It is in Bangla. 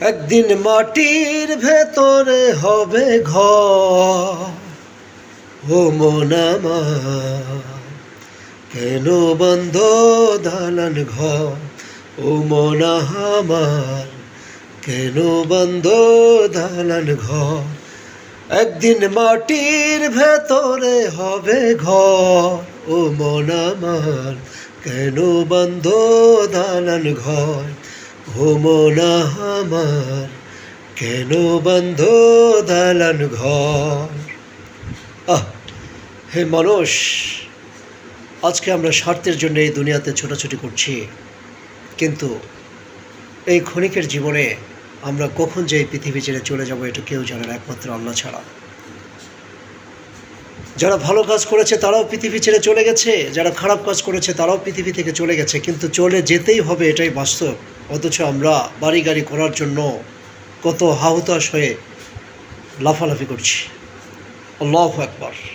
একদিন মাটির ভেতরে হবে ঘর। ও মন আমার, কেন বন্ধ দালান ঘর? ও মন আমার, কেন বন্ধ দালান ঘর? একদিন মাটির ভেতরে হবে ঘর। ও মন আমার, কেন বন্ধ দালান ঘর? ও মন আমার, কেন বন্ধ দালান ঘর? আহ, হে মানুষ, আজকে আমরা স্বার্থের জন্য এই দুনিয়াতে ছোটাছুটি করছি, কিন্তু এই ক্ষণিকের জীবনে আমরা কখন যে এই পৃথিবী ছেড়ে চলে যাব, এটা কেউ জানে না, একমাত্র আল্লাহ ছাড়া। যারা ভালো কাজ করেছে তারাও পৃথিবী ছেড়ে চলে গেছে। যারা খারাপ কাজ করেছে তারাও পৃথিবী থেকে চলে গেছে। কিন্তু চলে যেতেই হবে এটাই বাস্তব। অথচ আমরা বাড়ি গাড়ি করার জন্য কত হাহুতাশ হয়ে লাফালাফি করছি। আল্লাহ একবার